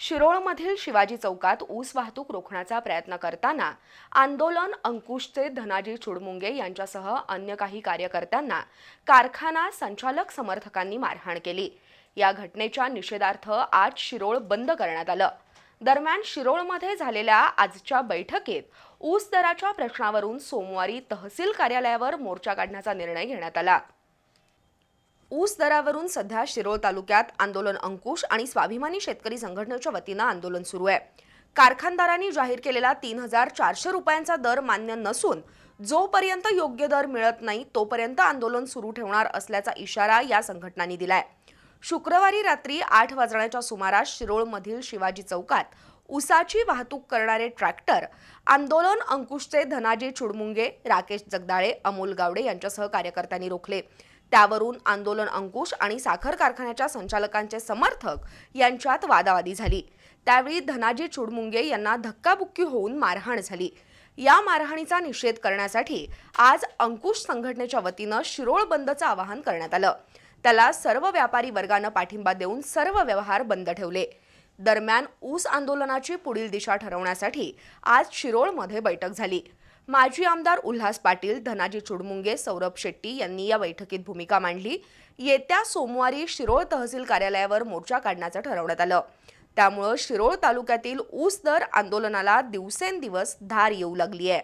शिरोळमधील शिवाजी चौकात ऊस वाहतूक रोखण्याचा प्रयत्न करताना आंदोलन अंकुशचे धनाजी चुडमुंगे यांच्यासह अन्य काही कार्यकर्त्यांना कारखाना संचालक समर्थकांनी मारहाण केली. या घटनेच्या निषेधार्थ आज शिरोळ बंद करण्यात आलं. दरम्यान शिरोळमध्ये झालेल्या आजच्या बैठकीत ऊस दराच्या प्रश्नावरून सोमवारी तहसील कार्यालयावर मोर्चा काढण्याचा निर्णय घेण्यात आला. ऊस दरावरून सध्या शिरोळ तालुक्यात आंदोलन अंकुश आणि स्वाभिमानी शेतकरी संघटनेच्या वतीनं आंदोलन सुरू आहे. कारखानदारांनी जाहीर केलेला तीन हजार चारशे रुपयांचा दर मान्य नसून जोपर्यंत योग्य दर मिळत नाही तोपर्यंत आंदोलन सुरू ठेवणार असल्याचा इशारा या संघटनांनी दिलाय. शुक्रवारी रात्री आठ वाजण्याच्या सुमारास शिरोळमधील शिवाजी चौकात उसाची वाहतूक करणारे ट्रॅक्टर आंदोलन अंकुशचे धनाजी चुडमुंगे राकेश जगदाळे अमोल गावडे यांच्यासह कार्यकर्त्यांनी रोखले. त्यावरून आंदोलन अंकुश आणि साखर कारखान्याच्या संचालकांचे समर्थक यांच्यात वादावादी झाली. त्यावेळी धनाजी चुडमुंगे यांना धक्काबुक्की होऊन मारहाण झाली. या मारहाणीचा निषेध करण्यासाठी आज अंकुश संघटनेच्या वतीनं शिरोळ बंदचं आवाहन करण्यात आलं. त्याला सर्व व्यापारी वर्गानं पाठिंबा देऊन सर्व व्यवहार बंद ठेवले. दरम्यान ऊस आंदोलनाची पुढील दिशा ठरवण्यासाठी आज शिरोळमध्ये बैठक झाली. माजी आमदार उल्हास पाटील धनाजी चुडमुंगे सौरभ शेट्टी यांनी या बैठकीत भूमिका मांडली. येत्या सोमवारी शिरोळ तहसील कार्यालयावर मोर्चा काढण्याचं ठरवण्यात आलं. त्यामुळं शिरोळ तालुक्यातील ऊस दर आंदोलनाला दिवसेंदिवस धार येऊ लागली आहे